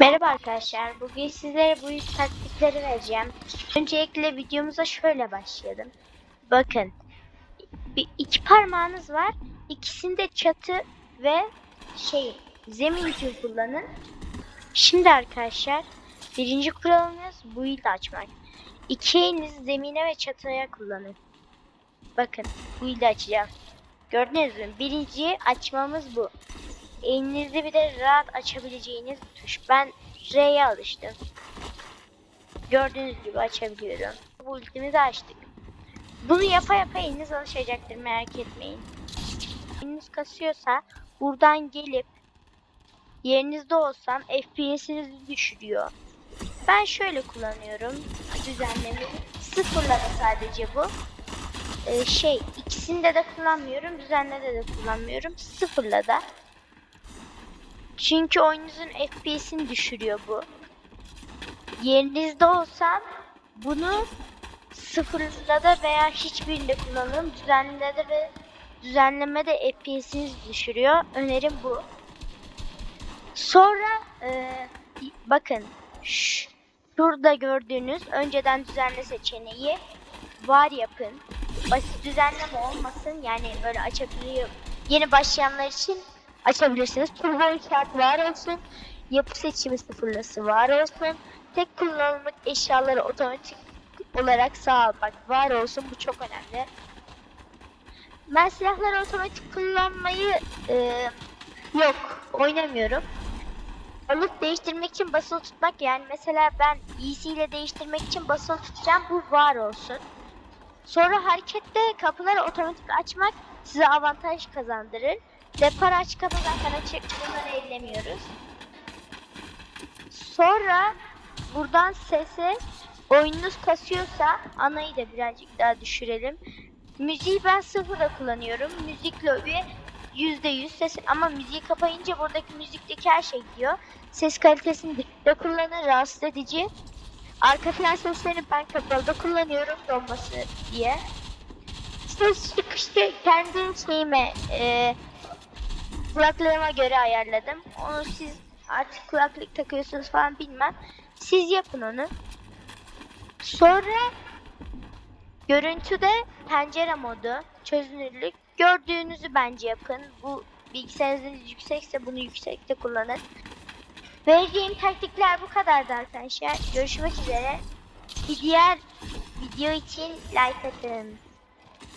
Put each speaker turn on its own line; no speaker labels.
Merhaba arkadaşlar. Bugün sizlere bu yüz taktikleri vereceğim. Öncelikle videomuza şöyle başlayalım. Bakın. Bir, iki parmağınız var. İkisinde çatı ve şey zemin için kullanın. Şimdi arkadaşlar birinci kuralımız bu yıl açmak. İki elinizi zemine ve çatıya kullanın. Bakın bu yıl açacağım. Gördünüz mü? Birinci açmamız bu. Elinizde bir de rahat açabileceğiniz tuş. Ben R'ye alıştım. Gördüğünüz gibi açabiliyorum. Bu ultimizi açtık. Bunu yapa yapa eliniz alışacaktır merak etmeyin. Eliniz kasıyorsa buradan gelip yerinizde olsam FPS'inizi düşürüyor. Ben şöyle kullanıyorum düzenlemeyi. Sıfırlama sadece bu. Ee, şey ikisinde de kullanmıyorum. Düzenlede de kullanmıyorum. Sıfırla da. Çünkü oyununuzun FPS'ini düşürüyor bu. Yerinizde olsam bunu sıfırda veya hiçbirinde kullanırım. Düzenlemede ve düzenlemede FPS'inizi düşürüyor. Önerim bu. Sonra e, bakın şurada gördüğünüz önceden düzenle seçeneği var yapın. Basit düzenleme olmasın yani böyle açabiliyor. Yeni başlayanlar için açabilirsiniz. Turbo şart var olsun. Yapı seçimi sıfırlası var olsun. Tek kullanımlık eşyaları otomatik olarak sağ almak var olsun. Bu çok önemli. Ben silahları otomatik kullanmayı e, yok oynamıyorum. Alıp değiştirmek için basılı tutmak yani mesela ben EC ile değiştirmek için basılı tutacağım bu var olsun. Sonra harekette kapıları otomatik açmak size avantaj kazandırır. Depar aç kapı zaten açık. Bunları ellemiyoruz. Sonra buradan sesi oyununuz kasıyorsa anayı da birazcık daha düşürelim. Müziği ben sıfırda kullanıyorum. Müzik lobi %100 ses ama müziği kapayınca buradaki müzikteki her şey gidiyor. Ses kalitesini düşükte kullanın rahatsız edici. Arka plan seslerini ben kapalıda kullanıyorum donması diye. Ses çıkışı kendi şeyime e, kulaklığıma göre ayarladım. Onu siz artık kulaklık takıyorsunuz falan bilmem. Siz yapın onu. Sonra görüntüde pencere modu, çözünürlük gördüğünüzü bence yapın. Bu bilgisayarınız yüksekse bunu yüksekte kullanın. Vereceğim taktikler bu kadardı arkadaşlar. Görüşmek üzere. Bir diğer video için like atın.